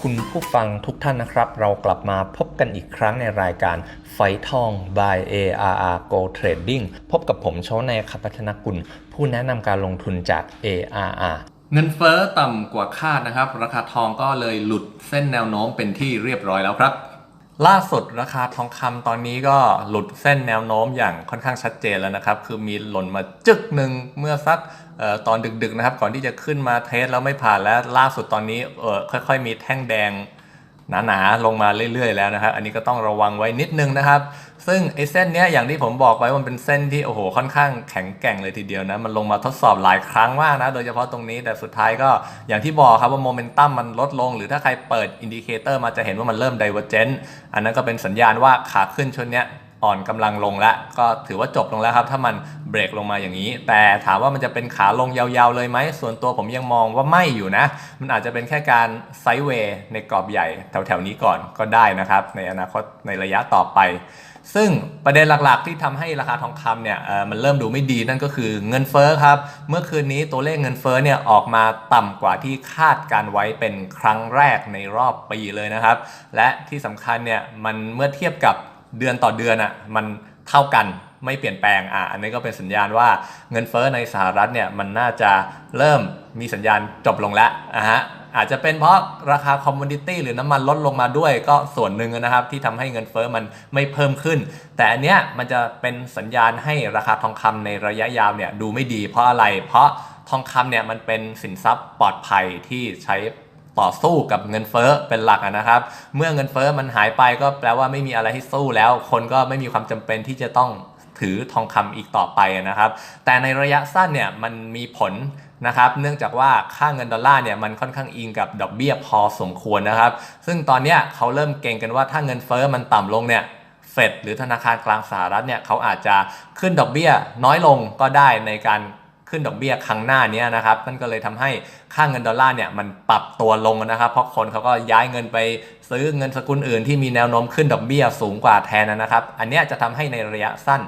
คุณผู้ฟังทุกท่านนะครับ เรากลับมาพบกันอีกครั้งในรายการไฟทอง by ARR Go Trading พบกับผมโชว์ในขับพัฒนกุล ผู้แนะนำการลงทุนจาก ARR เงินเฟ้อต่ำกว่าคาดนะครับ ราคาทองก็เลยหลุดเส้นแนวโน้มเป็นที่เรียบร้อยแล้วครับ ล่าสุดราคาทองคำตอนนี้ก็หลุดเส้นแนวโน้มอย่างค่อนข้างชัดเจนแล้วนะครับ คือมีหล่นมาจึกหนึ่งเมื่อสักออตอนดึกๆนะครับ ก่อนที่จะขึ้นมาเทสแล้วไม่ผ่านแล้วล่าสุดตอนนี้ค่อยๆ มีแท่งแดง หนาๆลงมาเรื่อยๆแล้วนะครับ อันนี้ก็ต้องระวังไว้นิดนึงนะครับ ซึ่งไอ้เส้นเนี้ยอย่างที่ผมบอกไว้มันเป็นเส้นที่โอ้โหค่อนข้างแข็งแกร่งเลยทีเดียวนะ มันลงมาทดสอบหลายครั้งมากนะ โดยเฉพาะตรงนี้แต่สุดท้ายก็อย่างที่บอกครับว่าโมเมนตัมมันลดลง หรือถ้าใครเปิดอินดิเคเตอร์มาจะเห็นว่ามันเริ่มไดเวอร์เจนต์อันนั้นก็เป็นสัญญาณว่าขาขึ้นชุดเนี้ย อ่อนกำลังลงแล้วก็ถือว่าจบลงแล้วครับ ถ้ามันเบรกลงมาอย่างนี้ แต่ถามว่ามันจะเป็นขาลงยาวๆเลยไหม ส่วนตัวผมยังมองว่าไม่อยู่นะ มันอาจจะเป็นแค่การไซด์เวย์ในกรอบใหญ่แถวๆนี้ก่อนก็ได้นะครับ ในอนาคตในระยะต่อไป ซึ่งประเด็นหลักๆที่ทำให้ราคาทองคำเนี่ยมันเริ่มดูไม่ดีนั่นก็คือเงินเฟ้อครับ เมื่อคืนนี้ตัวเลขเงินเฟ้อเนี่ยออกมาต่ำกว่าที่คาดการไว้เป็นครั้งแรกในรอบปีเลยนะครับ และที่สำคัญเนี่ยมันเมื่อเทียบกับ เดือนต่อเดือนอะ่ะมันเท่ากันไม่เปลี่ยนแปลงอะอันนี้ก็เป็นสัญญาณว่าเงินเฟ้อในสหรัฐเนี่ยมันน่าจะเริ่มมีสัญญาณจบลงแล้วอะฮะอาจจะเป็นเพราะราคาคอมมูนิตี้หรือน้ำมันลดลงมาด้วยก็ส่วนหนึ่งนะครับ ที่ทำให้เงินเฟ้อมันไม่เพิ่มขึ้น แต่อันเนี้ยมันจะเป็นสัญญาณให้ราคาทองคำในระยะยาวเนี่ยดูไม่ดีเพราะอะไร เพราะทองคำเนี่ยมันเป็นสินทรัพย์ปลอดภัยที่ใช้ ต่อสู้กับเงินเฟ้อเป็นหลักนะครับ เมื่อเงินเฟ้อมันหายไปก็แปลว่าไม่มีอะไรให้สู้แล้ว คนก็ไม่มีความจำเป็นที่จะต้องถือทองคำอีกต่อไปนะครับ แต่ในระยะสั้นเนี่ยมันมีผลนะครับ เนื่องจากว่าค่าเงินดอลลาร์เนี่ยมันค่อนข้างอิงกับดอกเบี้ยพอสมควรนะครับ ซึ่งตอนนี้เขาเริ่มเก่งกันว่าถ้าเงินเฟอ้อมันต่ำลงเนี่ยเฟดหรือธนาคารกลางสหรัฐเนี่ยเขาอาจจะขึ้นดอกเบี้ยน้อยลงก็ได้ในการขึ้นดอกเบี้ยครั้งหน้านี้นะครับนั่นก็เลยทำให้ ค่าเงินดอลลาร์เนี่ยมันปรับตัวลงนะครับ เพราะคนเขาก็ย้ายเงินไปซื้อเงินสกุลอื่นที่มีแนวโน้มขึ้นดอกเบี้ยสูงกว่าแทนนะครับ อันนี้จะทำให้ในระยะสั้น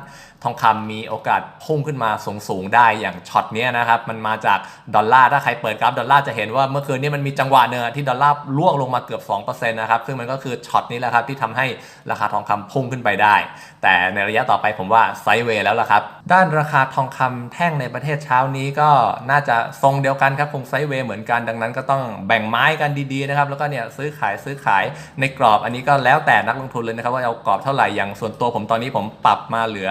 ทองคำมีโอกาสพุ่งขึ้นมาสูงสูงได้อย่างช็อตนี้นะครับ มันมาจากดอลลาร์ถ้าใครเปิดกราฟดอลลาร์จะเห็นว่าเมื่อคืนนี้มันมีจังหวะเนื้อที่ดอลลาร์ล่วงลงมาเกือบ2%นะครับซึ่งมันก็คือช็อตนี้แหละครับที่ทำให้ราคาทองคำพุ่งขึ้นไปได้ แต่ในระยะต่อไปผมว่าไซด์เวย์แล้วล่ะครับด้านราคาทองคำแท่งในประเทศเช้านี้ก็น่าจะทรงเดียวกันครับคงไซด์เวย์เหมือนกันดังนั้นก็ต้องแบ่งไม้กันดีๆนะครับแล้วก็เนี่ยซื้อขายซื้อขายในกรอบอันนี้ก็แล้วแต่นักลงทุนเลยนะครับว่าเอากรอบเท่าไหร่อย่างส่วนตัวผมตอนนี้ผมปรับมาเหลือ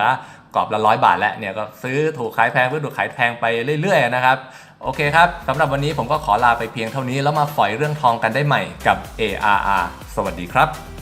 กรอบละร้อยบาทแล้วเนี่ยก็ซื้อถูกขายแพงเพื่อถูกขายแพงไปเรื่อยๆนะครับโอเคครับสำหรับวันนี้ผมก็ขอลาไปเพียงเท่านี้แล้วมาฝอยเรื่องทองกันได้ใหม่กับ ARR สวัสดีครับ